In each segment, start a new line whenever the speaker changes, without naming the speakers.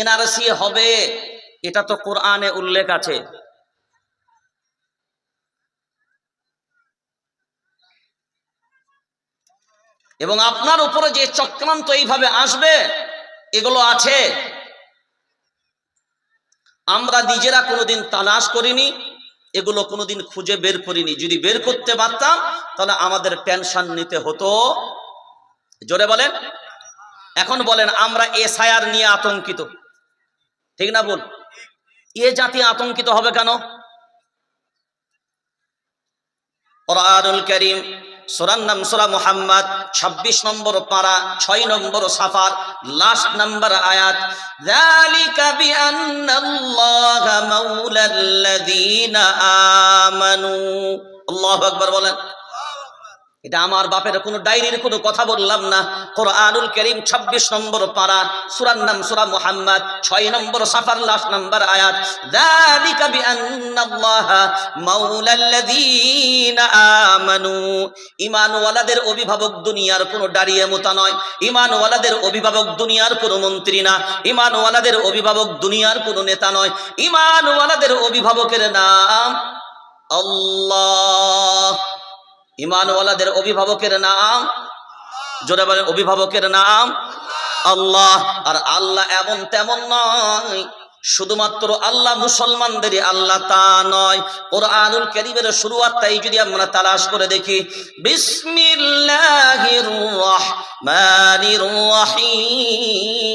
NRC হবে, এটা তো কোরআনে উল্লেখ আছে। এবং আপনার উপরে যে চক্রান্ত এইভাবে আসবে, এগুলো আছে। আমরা নিজেরা কোনোদিন তালাশ করিনি, এগুলো কোনোদিন খুঁজে বের করিনি। যদি বের করতে পারতাম, তাহলে আমাদের টেনশন নিতে হতো। জোরে বলেন। এখন বলেন, আমরা এসআইআর নিয়ে আতঙ্কিত। ঠিক না বল এ জাতি আতঙ্কিত হবে কেন কোরআনুল করিম সুরার নাম সুরা মুহাম্মদ ২৬ নম্বর পারা ছয় নম্বর সাফার লাস্ট নম্বর আয়াত ذلك بأن الله مولى الذين آمنوا আল্লাহু আকবার বলেন এটা আমার বাপের কোনো ডায়েরির কোনো কথা বললাম না। কোরআনুল করিম ২৬ নম্বর পাড়া সুরার নাম সুরা মোহাম্মদ, ছয় নম্বর সাফার, লাস্ট নম্বর আয়াত। ইমানওয়ালাদের অভিভাবক দুনিয়ার কোনো দাঁড়িয়ে মোতা নয়। ইমানওয়ালাদের অভিভাবক দুনিয়ার কোনো মন্ত্রী না। ইমানওয়ালাদের অভিভাবক দুনিয়ার কোনো নেতা নয়। ইমানওয়ালাদের অভিভাবকের নাম আল্লাহ। ইমানওয়ালাদের অভিভাবকের নাম জোরে বলেন অভিভাবকের নাম আল্লাহ আর আল্লাহ এমন তেমন নয় শুধুমাত্র আল্লাহ মুসলমানদেরই আল্লাহ তা নয় কোরআনুল কারীমের শুরুয়াতটাই যদি আমরা তালাশ করে দেখি বিসমিল্লাহির রহমানির রহিম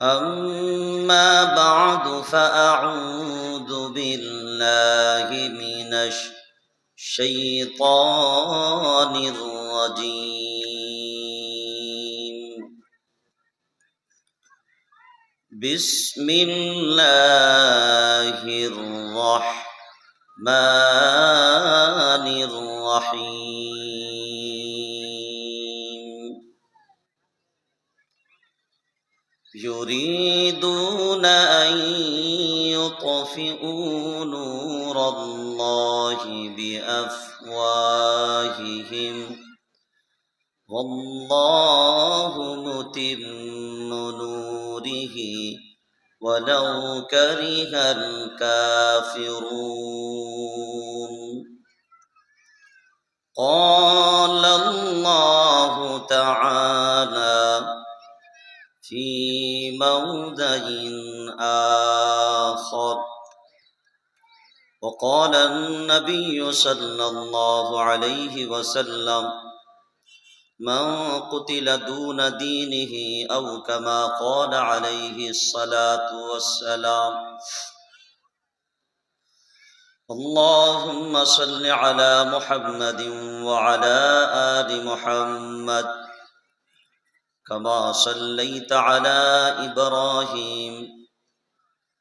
أما بعد فأعوذ بالله من الشيطان الرجيم. بسم الله الرحمن الرحيم. يريدون أن يطفئوا نور الله بأفواههم والله متم نوره ولو كره الكافرون قال الله تعالى في موضع آخر وقال النبي صلى الله عليه وسلم من قتل دون دينه أو كما قال عليه الصلاة والسلام. اللهم صل على محمد وعلى آل محمد كما صليت على إبراهيم.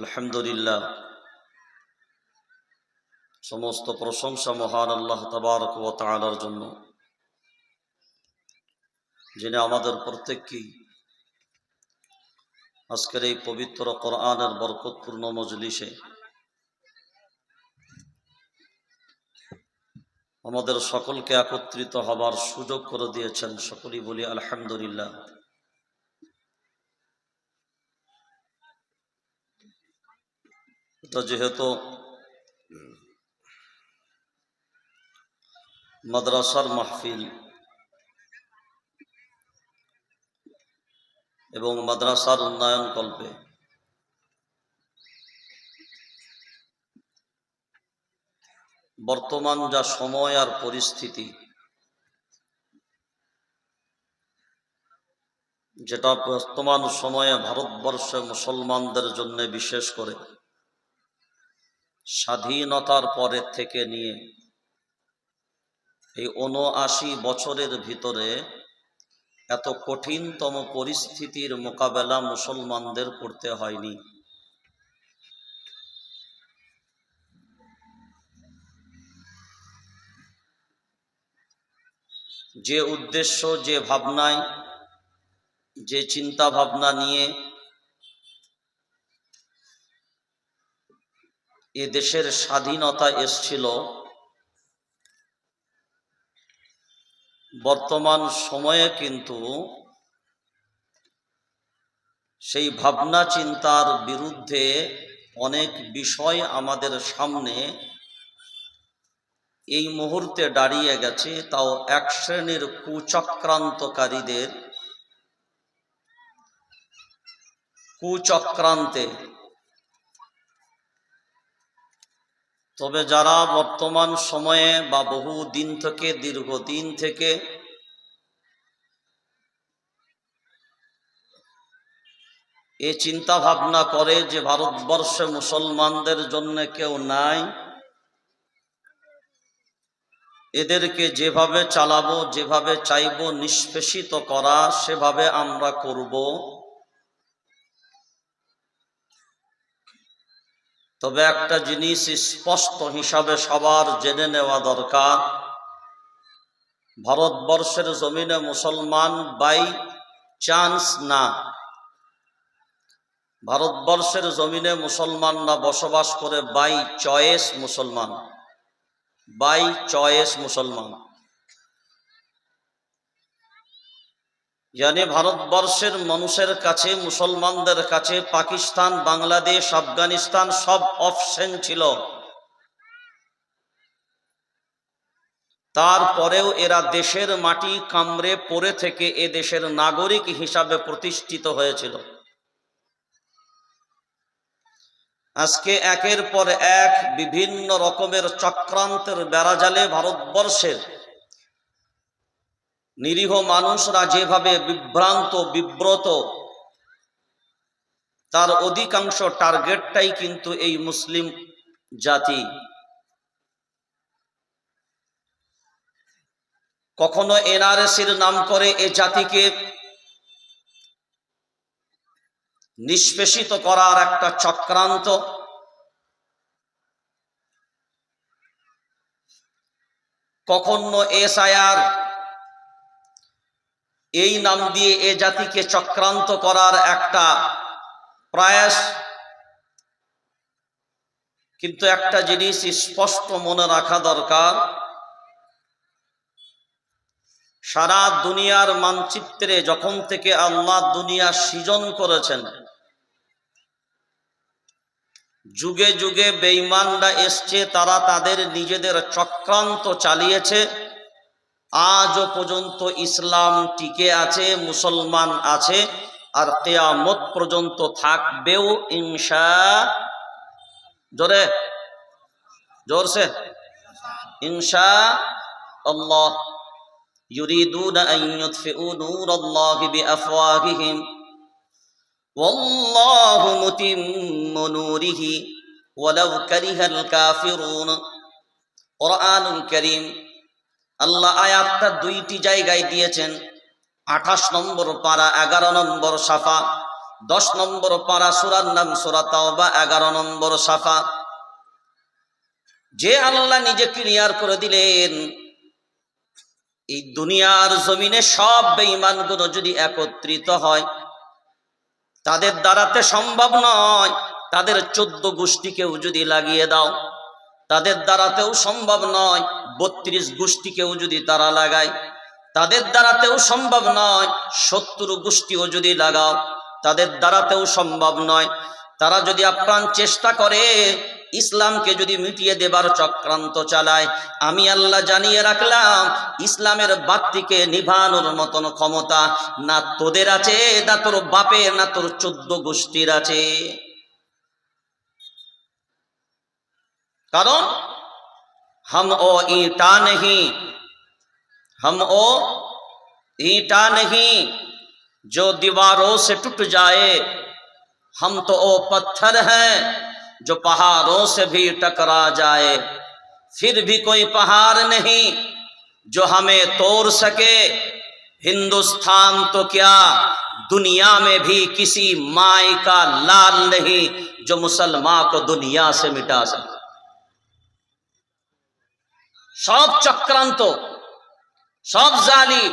আলহামদুলিল্লাহ। সমস্ত প্রশংসা মহান আল্লাহ তাবারক ও তালার জন্য। যিনি আমাদের প্রত্যেককেই আজকের এই পবিত্র কোরআনের বরকতপূর্ণ মজলিসে আমাদের সকলকে একত্রিত হবার সুযোগ করে দিয়েছেন। সকলেই বলি আলহামদুলিল্লাহ। এটা যেহেতু মাদ্রাসার মাহফিল এবং মাদ্রাসার উন্নয়ন কল্পে বর্তমান যা সময় আর পরিস্থিতি, যেটা বর্তমান সময়ে ভারতবর্ষে মুসলমানদের জন্য বিশেষ করে স্বাধীনতার পরের থেকে নিয়ে এই উনআশি বছরের ভিতরে এত কঠিনতম পরিস্থিতির মোকাবেলা মুসলমানদের করতে হয়নি। যে উদ্দেশ্য, যে ভাবনায়, যে চিন্তা ভাবনা নিয়ে এ দেশের স্বাধীনতা এসছিল। বর্তমান সময়ে কিন্তু সেই ভাবনা চিন্তার বিরুদ্ধে অনেক বিষয় আমাদের সামনে এই মুহূর্তে দাঁড়িয়ে গেছে। তাও এক শ্রেণির কুচক্রান্তকারীদের, কুচক্রান্তে তবে যারা বর্তমান সময়ে বা বহু দিন থেকে, দীর্ঘদিন থেকে এ চিন্তা ভাবনা করে যে ভারতবর্ষে মুসলমানদের জন্য কেউ নাই, এদেরকে যেভাবে চালাবো, যেভাবে চাইব, নিষ্পেষিত করা, সেভাবে আমরা করব। তবে একটা জিনিস স্পষ্ট হিসাবে সবার জেনে নেওয়া দরকার। ভারতবর্ষের জমিনে মুসলমান বাই চান্স না। ভারতবর্ষের জমিনে মুসলমানরা বসবাস করে বাই চয়েস মুসলমান। বাই চয়েস মুসলমান। জানি ভারতবর্ষের মানুষের কাছে মুসলমানদের কাছে পাকিস্তান বাংলাদেশ আফগানিস্তান সব অপশন ছিল তারপরেও এরা দেশের মাটি কামড়ে পড়ে থেকে এ দেশের নাগরিক হিসাবে প্রতিষ্ঠিত হয়েছিল আজকে একের পর এক বিভিন্ন রকমের চক্রান্তের বেড়াজালে ভারতবর্ষের নিরীহ মানুষরা যেভাবে বিভ্রান্ত, বিব্রত, তার অধিকাংশ টার্গেটটাই কিন্তু এই মুসলিম জাতি। কখনো এনআরএসির নাম করে এ জাতিকে নিষ্পেষিত করার একটা চক্রান্ত। কখনো এসআইআর এই নাম দিয়ে এ জাতিকে চক্রান্ত করার একটা প্রয়াস। কিন্তু একটা জিনিস স্পষ্ট মনে রাখা দরকার। সারা দুনিয়ার মানচিত্রে যখন থেকে আল্লাহ দুনিয়া সৃজন করেছেন, যুগে যুগে বেঈমানরা এসছে, তারা তাদের নিজেদের চক্রান্ত চালিয়েছে। আজও পর্যন্ত ইসলাম টিকে আছে মুসলমান আছে আর কেয়ামত পর্যন্ত থাকবেও ইনশা জোরে জোরসে ইনশা আল্লাহ يريدون أن يطفئوا نور الله بأفواههم والله متم نوره ولو كره الكافرون قرآن كريم আল্লাহ আয়াতটা দুইটি জায়গায় দিয়েছেন। আঠাশ নম্বর পারা, এগারো নম্বর সাফা, দশ নম্বর পারা সুরার নাম সুরা তাওবা, এগারো নম্বর সাফা। যে আল্লাহ নিজে ক্লিয়ার করে দিলেন, এই দুনিয়ার জমিনে সব বেঈমানগুলো যদি একত্রিত হয়, তাদের দ্বারাতে সম্ভব নয়, তাদের চোদ্দ গোষ্ঠীকেও যদি লাগিয়ে দাও। তাদের দ্বারাতেও সম্ভব নয় বত্রিশ গোষ্ঠীকেও যদি তারা লাগায়। তাদের দ্বারাতেও সম্ভব নয় সত্তর গোষ্ঠীও যদি লাগাও। তাদের দ্বারাতেও সম্ভব নয়। তারা যদি আপ্রাণ চেষ্টা করে, ইসলামকে যদি মিটিয়ে দেবার চক্রান্ত চালায়, আমি আল্লাহ জানিয়ে রাখলাম, ইসলামের বাতিকে নিভানোর মতন ক্ষমতা না তোদের আছে, না তোর বাপের, না তোর চোদ্দ গোষ্ঠীর আছে। কারণ हम ओ ईटा नहीं हम ओ ईटा नहीं जो दीवारों से टूट जाए हम तो ओ पत्थर हैं जो पहाड़ों से भी टकरा जाए फिर भी कोई पहाड़ नहीं जो हमें तोड़ सके हिंदुस्तान तो क्या दुनिया में भी किसी माए का लाल नहीं जो मुसलमान को दुनिया से मिटा सके সব চক্রান্ত, সব জালিম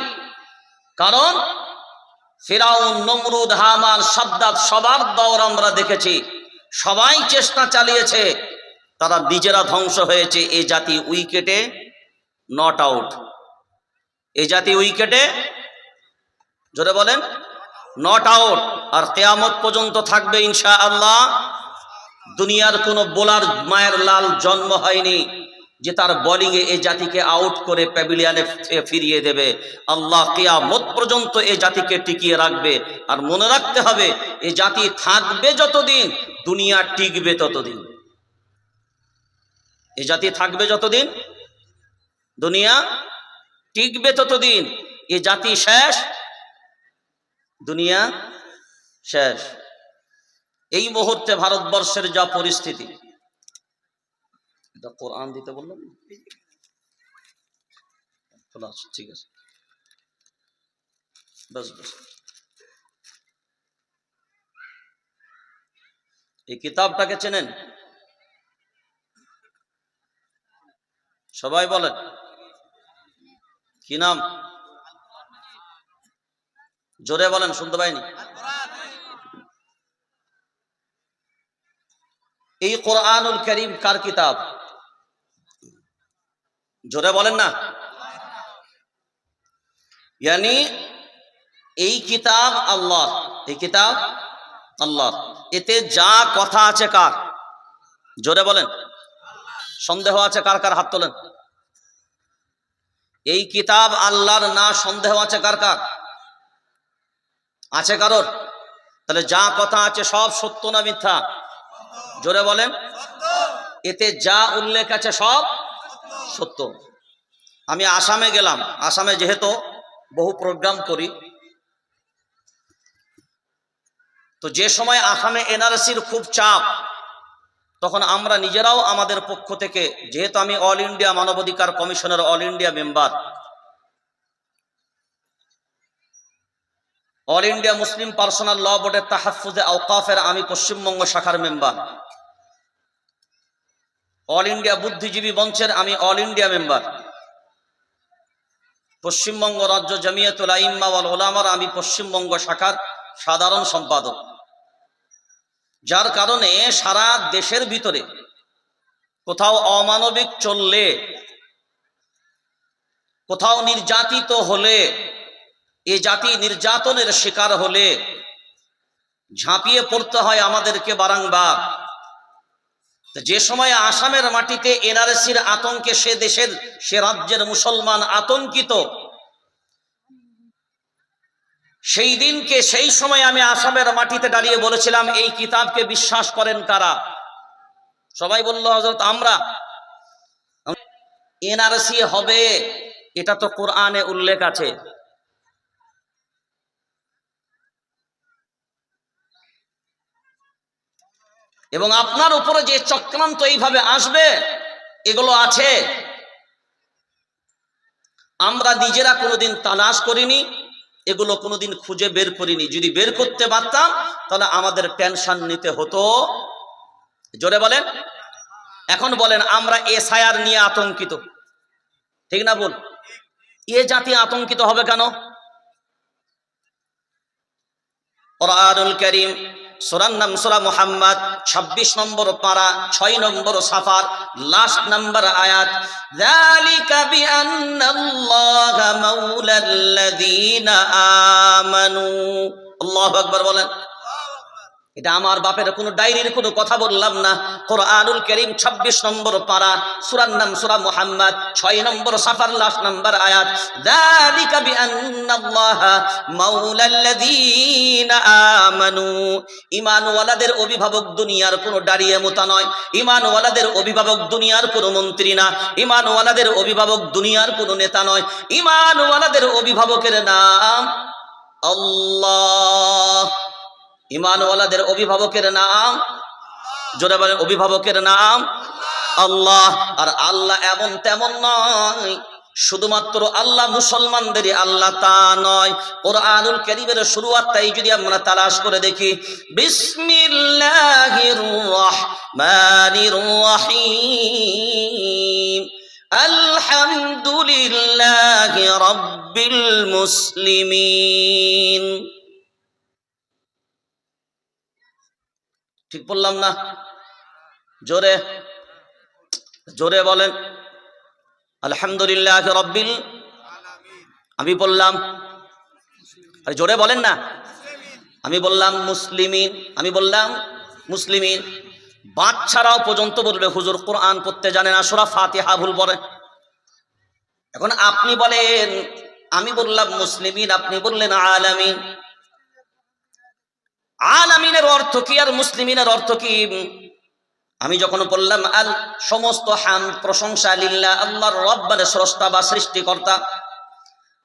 কারণ ফেরাউন, নমরুদ, হামান, সাদ্দাত সবার দৌর আমরা দেখেছি। সবাই চেষ্টা চালিয়েছে। তারা নিজেরা ধ্বংস হয়েছে এই জাতি উইকেটে নট আউট এই জাতি উইকেটে, জোরে বলেন নট আউট আর কেয়ামত পর্যন্ত থাকবে ইনশা আল্লাহ দুনিয়ার কোনো বোলার মায়ের লাল জন্ম হয়নি। যে তার বোলিংয়ে এই জাতিকে আউট করে প্যাভিলিয়ানে ফিরিয়ে দেবে। আল্লাহ কিয়ামত পর্যন্ত এ জাতিকে টিকিয়ে রাখবে। আর মনে রাখতে হবে, এ জাতি থাকবে যতদিন, দুনিয়া টিকবে ততদিন। এ জাতি থাকবে যতদিন, দুনিয়া টিকবে ততদিন। এ জাতি শেষ, দুনিয়া শেষ। এই মুহূর্তে ভারতবর্ষের যা পরিস্থিতি এটা কোরআন দিতে বললাম ঠিক আছে। বাস বাস। এই কিতাবটাকে চেনেন? সবাই বলেন। কি নাম? জোরে বলেন, শুনতে পাইনি। এই কোরআনুল করিম কার কিতাব? জোরে বলেন না। ইয়ানি, এই কিতাব আল্লাহ, এই কিতাব আল্লাহ। এতে যা কথা আছে কার? জোরে বলেন। সন্দেহ আছে কার কার হাত তোলেন? এই কিতাব আল্লাহর না সন্দেহ আছে কার কার? আছে কারোর? তাহলে যা কথা আছে সব সত্য না মিথ্যা? জোরে বলেন। এতে যা উল্লেখ আছে সব সত্য। আমি আসামে গেলাম। আসামে যেহেতু বহু প্রোগ্রাম করি। তো যে সময় আসামে এনআরসির খুব চাপ, তখন আমরা নিজেরাও আমাদের পক্ষ থেকে, যেহেতু আমি অল ইন্ডিয়া মানবাধিকার কমিশনের all India member all India Muslim personal law বোর্ডের তাহাফুজে আওকাফের আমি পশ্চিমবঙ্গ শাখার মেম্বার অল ইন্ডিয়া বুদ্ধিজীবী মঞ্চের আমি অল ইন্ডিয়া মেম্বার। পশ্চিমবঙ্গ রাজ্য জামিয়াতুল আইম্মা ওয়াল ওলামার আমি পশ্চিমবঙ্গ শাখার সাধারণ সম্পাদক। যার কারণে সারা দেশের ভিতরে কোথাও অমানবিক চললে, কোথাও নির্যাতিত হলে, এ জাতি নির্যাতনের শিকার হলে ঝাঁপিয়ে পড়তে হয় আমাদেরকে বারংবার। যে সময় আসামের মাটিতে এনআরসির আতঙ্কে সে দেশের, সে রাজ্যের মুসলমান আতঙ্কিত, সেই দিনকে, সেই সময় আমি আসামের মাটিতে দাঁড়িয়ে বলেছিলাম, এই কিতাবকে বিশ্বাস করেন কারা? সবাই বলল হজরত আমরা। এনআরসি হবে, এটা তো কোরআনে উল্লেখ আছে। এবং আপনার উপরে যে চক্রান্ত এইভাবে আসবে, এগুলো আছে। আমরা নিজেরা কোনোদিন তালাশ করিনি, এগুলো কোনোদিন খুঁজে বের করিনি। যদি বের করতে পারতাম, তাহলে আমাদের টেনশন নিতে হতো। জোরে বলেন। এখন বলেন, আমরা এসআইআর নিয়ে আতঙ্কিত। ঠিক না বল এ জাতি আতঙ্কিত হবে কেন? করিম সোরার নাম সোরা মোহাম্মদ ছাব্বিশ নম্বর পারা ছয় নম্বর সাফার লাস্ট নম্বর আয়াত বলেন। এটা আমার বাপের কোনো ডায়েরির কোনো কথা বললাম না। কোরআনুল করিম 26 নম্বর পারা, সুরার নাম সূরা মুহাম্মদ 6 নম্বর সাফার, লাস্ট নম্বর আয়াত। যালিকা বিআন্নাল্লাহা মাওলাল্লাযীনা আমানু। ঈমানওয়ালাদের অভিভাবক দুনিয়ার কোনো দাঁড়িয়ে মোতা নয়। ঈমানওয়ালাদের অভিভাবক দুনিয়ার কোনো মন্ত্রী না। ঈমানওয়ালাদের অভিভাবক দুনিয়ার কোনো নেতা নয়। ঈমানওয়ালাদের অভিভাবকের নাম আল্লাহ। ইমানওয়ালাদের অভিভাবকের নাম? জোরে বলেন, অভিভাবকের নাম? আল্লাহ। আর আল্লাহ এমন তেমন নয়, শুধুমাত্র আল্লাহ মুসলমানদেরই আল্লাহ তা নয়। কোরআনুল কারীমের শুরুয়াতটাই যদি আমরা তালাশ করে দেখি বিসমিল্লাহির রহমানির রহিম আলহামদুলিল্লাহি রাব্বিল মুসলিমিন। ঠিক বললাম না? জোরে জোরে বলেন। আলহামদুলিল্লাহ রব্বিল আমি বললাম, আরে জোরে বলেন না। আমি বললাম, মুসলিমিন। আমি বললাম, মুসলিমিন। বাচ্চারাও পর্যন্ত বলবে, হুজুর কোরআন পড়তে জানে না, সোরা ফাতিহা ভুল পড়ে। এখন আপনি বলেন, আমি বললাম, মুসলিমিন, আপনি বললেন, আলামিন। আলামিনের অর্থ কি আর মুসলিমিনের অর্থ কি? আমি যখন বললাম, আল সমস্ত হাম প্রশংসা লিল্লা আল্লাহর রব মানে স্রষ্টা বা সৃষ্টিকর্তা।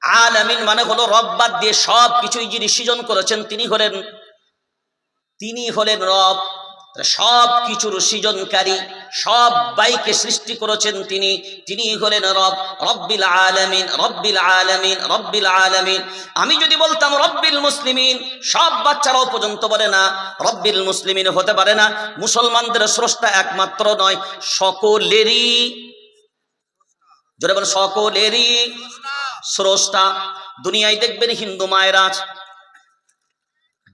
আলামিন মানে হলো রব্বাদ দিয়ে সব কিছুই যিনি সৃজন করেছেন, তিনি হলেন তিনি হলেন রব। সব কিছুর সৃজনকারী সব বাইকে সৃষ্টি করেছেন তিনি। তিনি হলেন রব, রব্বিল আলামিন রব্বিল আলামিন রব্বিল আলামিন। আমি যদি বলতাম রব্বিল মুসলিমিন, সব বাচ্চারাও পর্যন্ত বলে না, রব্বিল মুসলিমিন হতে পারে না। মুসলমানদের স্রষ্টা একমাত্র নয়, সকলেরই জোরে বলে সকলেরই স্রষ্টা। দুনিয়ায় দেখবেন হিন্দু মায়েরাজ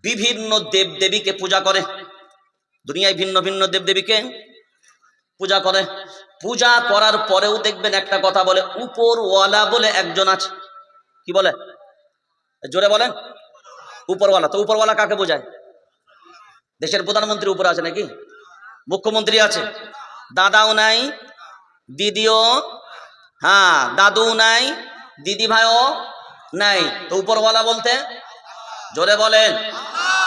বিভিন্ন দেব দেবীকে পূজা করে। দুনিয়ায় ভিন্ন ভিন্ন দেব দেবীকে পূজা করে। পূজা করার পরেও দেখবেন একটা কথা বলে, উপরওয়ালা বলে একজন আছে। কি বলে? জোরে বলেন। উপরওয়ালা, তো উপরওয়ালা কাকে বোঝায়? দেশের প্রধানমন্ত্রী উপরে আছে নাকি? মুখ্যমন্ত্রী আছে। দাদাও নাই, দিদিও হ্যাঁ দাদু নাই দিদি ভাইও নাই। তো উপরওয়ালা বলতে? জোরে বলেন।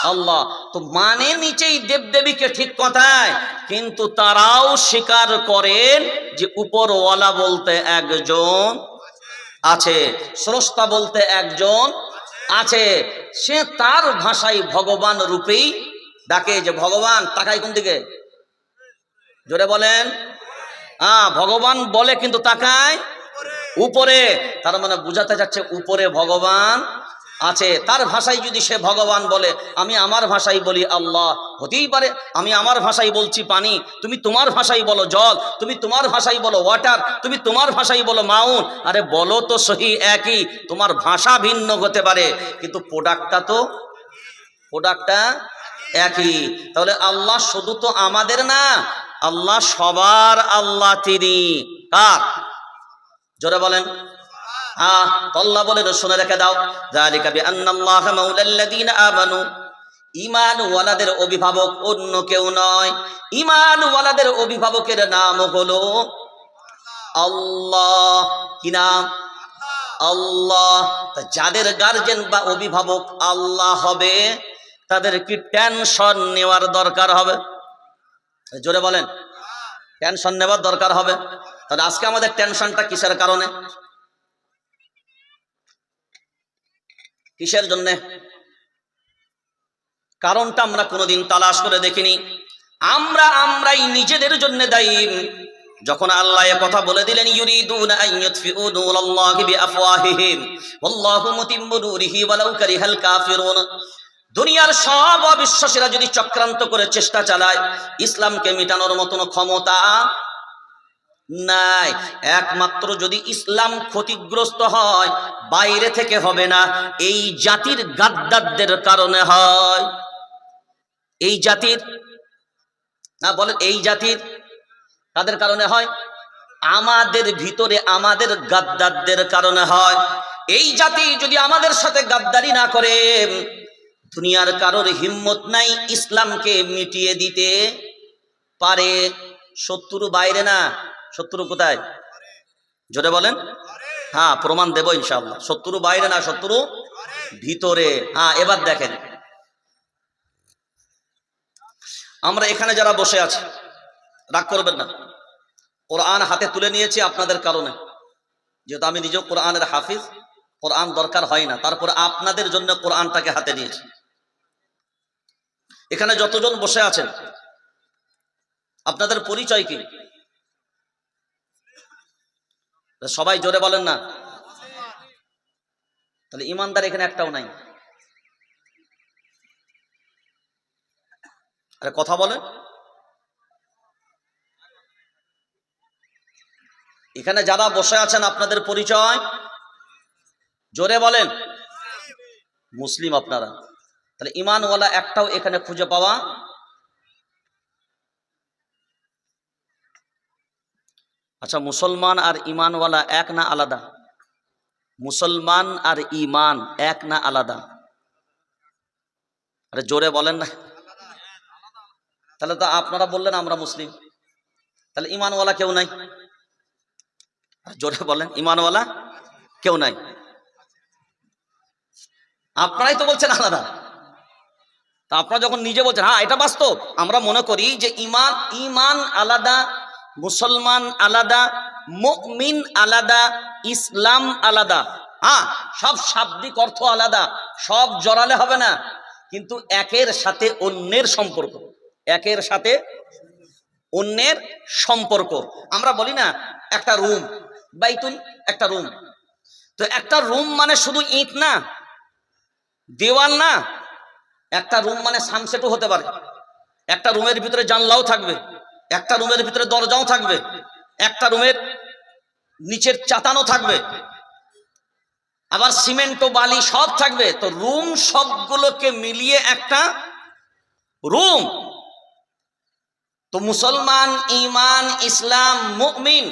আল্লাহ। তো মানে নিচেই দেবদেবীকে ঠিক কথায়, কিন্তু তারাও স্বীকার করেন যে উপরওয়ালা বলতে একজন আছে, স্রষ্টা বলতে একজন আছে। সে তার ভাষায় ভগবান রূপেই ডাকে যে, ভগবান, তাকাই কোন দিকে? জোরে বলেন। হ্যাঁ ভগবান বলে কিন্তু তাকায় উপরে, তার মানে বুঝাতে যাচ্ছে উপরে ভগবান আছে, তার ভাষায় যদি সে ভগবান বলে, আমি আমার ভাষায় বলি আল্লাহ, হতেই পারে, আমি আমার ভাষায় বলছি পানি, তুমি তোমার ভাষায় বলো জল, তুমি তোমার ভাষায় বলো ওয়াটার তুমি তোমার ভাষায় বলো মাউন, আরে বলো তো সহি একই, তোমার ভাষা ভিন্ন হতে পারে, কিন্তু প্রোডাক্টটা তো প্রোডাক্টটা একই, তাহলে আল্লাহ শুধু তো আমাদের না, আল্লাহ সবার আল্লাহ তিনি, কার? জোরে বলেন। হ্যাঁ আল্লাহ বলে শুনে রেখে দাও। যালিকা বিআন্নাল্লাহা মাওলাল্লাযীনা আমানু। ঈমান ওয়ালাদের অভিভাবক অন্য কেউ নয়। ঈমান ওয়ালাদের অভিভাবকের নাম হলো আল্লাহ। কি নাম? আল্লাহ। তা যাদের গার্জেন বা অভিভাবক আল্লাহ হবে তাদের কি টেনশন নেওয়ার দরকার হবে? জোরে বলেন। টেনশন নেওয়ার দরকার হবে। তাহলে আজকে আমাদের টেনশনটা কিসের কারণে? কিসের জন্য? কারণটা আমরা কোনোদিন তালাশ করে দেখিনি। আমরা আমরাই নিজেদের জন্য দায়ী। যখন আল্লাহ কথা বলে দিলেন নূরাল্লাহি বিআফওয়াহিহিম, ওয়াল্লাহু মুতিম্মু কারিহাল কাফিরুন। দুনিয়ার সব অবিশ্বাসীরা যদি চক্রান্ত করে চেষ্টা চালায়, ইসলামকে মিটানোর মতন ক্ষমতা নাই। একমাত্র যদি ইসলাম ক্ষতিগ্রস্ত হয়, বাইরে থেকে হবে না। এই জাতির গাদ্দারদের কারণে হয়। এই জাতির, না, বলেন এই জাতির কাদের কারণে হয়? আমাদের ভিতরে আমাদের গাদ্দারদের কারণে হয়। এই জাতি যদি আমাদের সাথে গাদ্দারি না করে, দুনিয়ার কারোর হিম্মত নাই ইসলামকে মিটিয়ে দিতে। পারে শত্রু বাইরে না। শত্রু কোথায়? জোরে বলেন। হ্যাঁ প্রমাণ দেবো ইনশাল্লাহ শত্রু বাইরে না, শত্রু ভিতরে। হ্যাঁ এবার দেখেন। আমরা এখানে যারা বসে আছি, রাগ করবেন না। কোরআন হাতে তুলে নিয়েছি আপনাদের কারণে। যেহেতু আমি নিজেও কোরআনের হাফিজ, কোরআন দরকার হয় না। তারপর আপনাদের জন্য কোরআনটাকে হাতে নিয়েছি। এখানে যতজন বসে আছেন, আপনাদের পরিচয় কি? সবাই জোরে বলেন না। তাহলে ইমানদার এখানে একটাও নাই। আরে কথা বলেন। এখানে যারা বসে আছেন, আপনাদের পরিচয়? জোরে বলেন। মুসলিম আপনারা। তাহলে ইমানওয়ালা একটাও এখানে খুঁজে পাওয়া আচ্ছা মুসলমান আর ইমানওয়ালা এক না আলাদা? মুসলমান আর ইমান এক না আলাদা? আরে জোরে বলেন না। তাহলে তো আপনারা বললেন আমরা মুসলিম। তাহলে ইমানওয়ালা কেউ নাই? জোরে বলেন ইমানওয়ালা কেউ নাই? আপনারাই তো বলছেন আলাদা। তা আপনারা যখন নিজে বলছেন হ্যাঁ এটা বাস্তব। আমরা মনে করি যে ইমান ইমান আলাদা মুসলমান আলাদা, মুমিন আলাদা, ইসলাম আলাদা। হ্যাঁ সব শাব্দিক অর্থ আলাদা, সব জড়ালে হবে না। কিন্তু একের সাথে অন্যের সম্পর্ক, একের সাথে অন্যের সম্পর্ক। আমরা বলি না, একটা রুম বাইতুন একটা রুম। তো একটা রুম মানে শুধু ইট না, দেওয়াল না, একটা রুম মানে সানসেটও হতে পারে। একটা রুমের ভিতরে জানলাও থাকবে। একটা রুমের ভিতরে দরজাও থাকবে, একটা রুমের নিচের চাতানো থাকবে, আবার সিমেন্ট ও বালি সব থাকবে। তো রুম সবগুলোকে মিলিয়ে একটা রুম। তো মুসলমান ইমান ইসলাম, মুমিন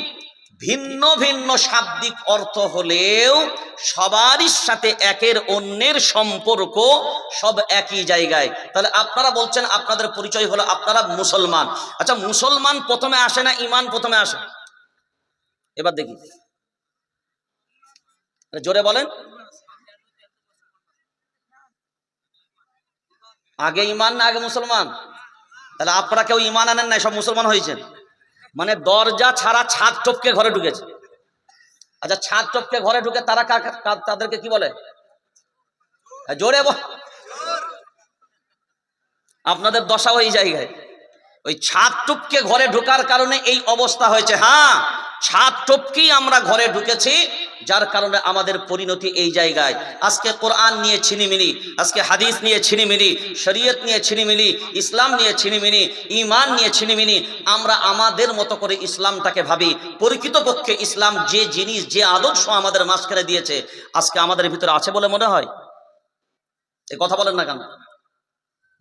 ভিন্ন ভিন্ন শাব্দিক অর্থ হলেও সবারই সাথে একের অন্যের সম্পর্ক সব একই জায়গায়। তাহলে আপনারা বলছেন আপনাদের পরিচয় হলো আপনারা মুসলমান। আচ্ছা মুসলমান প্রথমে আসে না ইমান প্রথমে আসে? এবার দেখি। জোরে বলেন। আগে ইমান না আগে মুসলমান? তাহলে আপনারা কেউ ইমান আনেন না সব মুসলমান হয়েছেন। মানে দরজা ছাড়া ছাদ টপকে ঘরে ঢুকেছে। আচ্ছা ছাদ টপকে ঘরে ঢুকে তারা তাদেরকে কি বলে? হ্যাঁ, জোরে আপনাদের দশা ওই জায়গায়। ওই ছাদ টুপকে ঘরে ঢোকার কারণে এই অবস্থা হয়েছে। হ্যাঁ ছাদ টপকেই আমরা ঘরে ঢুকেছি, যার কারণে আমাদের পরিণতি এই জায়গায়। আজকে কোরআন নিয়ে ছিনিমিনি, আজকে হাদিস নিয়ে ছিনিমিনি, শরীয়ত নিয়ে ছিনিমিনি, ইসলাম নিয়ে ছিনিমিনি ইমান নিয়ে ছিনিমিনি, আমরা আমাদের মতো করে ইসলামটাকে ভাবি। পরিকৃতপক্ষে ইসলাম যে জিনিস, যে আদর্শ আমাদের মাঝখানে দিয়েছে, আজকে আমাদের ভিতরে আছে বলে মনে হয়? এ কথা বলেন না কেন?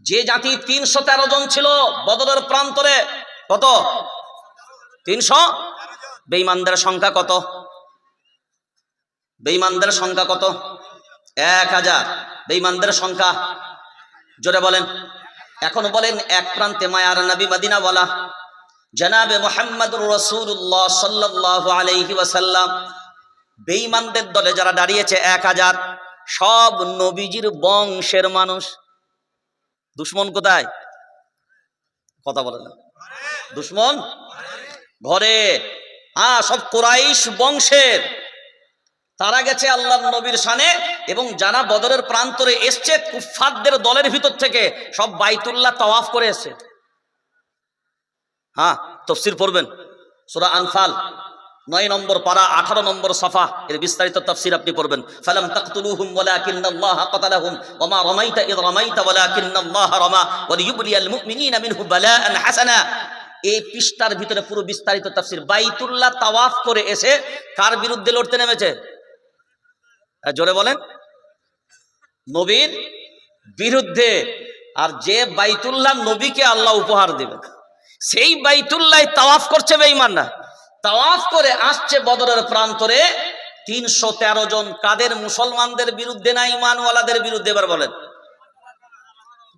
যে জাতি তিনশো তেরো জন ছিল বদলের প্রান্তরে, কত? তিনশো? বেঈমানদের সংখ্যা কত? বেঈমানদের সংখ্যা কত? এক হাজার। বেঈমানদের সংখ্যা, জোরে বলেন। এখন বলেন এক প্রান্তে মায়ার নবী মদিনা বলা জনাবে মোহাম্মদুর রসুল্লাহ সাল্লাহ আলাইহি ওয়াসাল্লাম, বেঈমানদের দলে যারা দাঁড়িয়েছে এক হাজার, সব নবীজির বংশের মানুষ। দুশ্মন কোথায়? কথা বলে না। দুশ্মন? ঘরে। হ্যাঁ সব কোরাইশ বংশের। তারা গেছে আল্লাহ নবীর সানে এবং যারা বদরের প্রান্তরে এসছে কুফারদের দলের ভিতর থেকে সব বাইতুল্লাহ তাওয়াফ করে এসছে। হ্যাঁ তফসির পড়বেন। সুরা আনফাল, নয় নম্বর পারা, আঠারো নম্বর সফা, এর বিস্তারিত তফসির আপনি পড়বেন। ফালাম তাকতুলুহুম ওয়ালাকিন্নাল্লাহ কাতালাহুম ওয়া মা রামাইতা ইয রামাইতা ওয়ালাকিন্নাল্লাহ রামা ওয়া লিইবলিয়াল মুমিনিনা মিনহু বালাআন হাসানা। এই পৃষ্ঠার ভিতরে পুরো বিস্তারিত তাফসির। বাইতুল্লাহ তাওয়াফ করে এসে কার বিরুদ্ধে লড়তে নেমেছে? হ্যাঁ, জোরে বলেন। নবীর বিরুদ্ধে। আর যে বাইতুল্লাহ নবীকে আল্লাহ উপহার দেবে। সেই বাইতুল্লাহ তাওয়াফ করছে বেঈমান না তাওয়াফ করে আসছে বদরের প্রান্তরে। তিনশো তেরো জন কাদের মুসলমানদের বিরুদ্ধে না ইমানওয়ালাদের বিরুদ্ধে? এবার বলেন।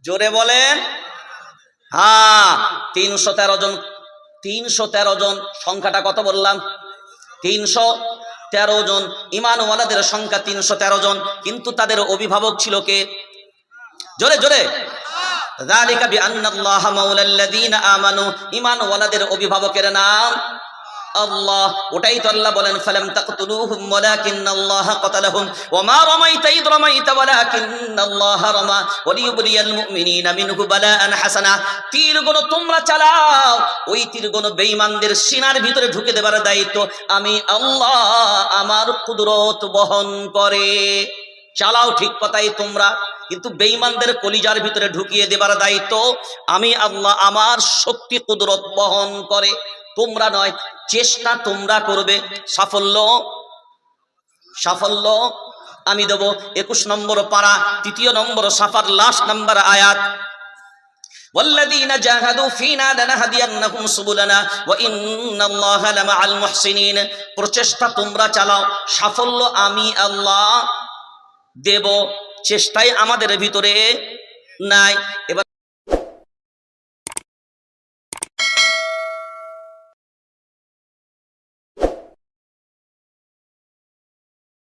জোরে বলেন। হ্যাঁ তিনশো তেরো জন তিনশো তেরো জন সংখ্যাটা কত বললাম তিনশো তেরো জন ইমানওয়ালাদের সংখ্যা তিনশো তেরো জন কিন্তু তাদের অভিভাবক ছিল কে জোরে জোরে ذلك بأن الله مولى الذين آمنوا ইমানওয়ালাদের অভিভাবকের নাম আল্লাহ, ওটাই তো আল্লাহ বলেন, ফালাম তাকতুলুহুম ওয়ালাকিন্নাল্লাহ ক্বাতালাহুম ওয়া মা রামাইতা ইদ রামাইতা ওয়ালাকিন্নাল্লাহ রামা ওয়ালিয়ুবলিয়াল মুমিনিনা মিনহু বালাআন হাসানা। তোমরা চালাও, ওই তীরগুলো বেঈমানদের সিনার ভিতরে ঢুকে দেবার দায়িত্ব। আমি আল্লাহ আমার কুদরত বহন করে। চালাও ঠিক কথাই তোমরা, কিন্তু বেঈমানদের কলিজার ভিতরে ঢুকিয়ে দেবার দায়িত্ব। আমি আল্লাহ আমার শক্তি কুদরত বহন করে। তোমরা নয় চেষ্টা তোমরা করবে সাফল্য সাফল্য আমি দেব একুশ নম্বর পাড়া তৃতীয় নম্বর সাফার লাস্ট নম্বর আয়াত والذين جاهدوا فينا لنهدينهم سبلنا وإن الله لمع المحسنين প্রচেষ্টা তোমরা চালাও সাফল্য আমি আল্লাহ দেব চেষ্টাই আমাদের ভিতরে নাই এবার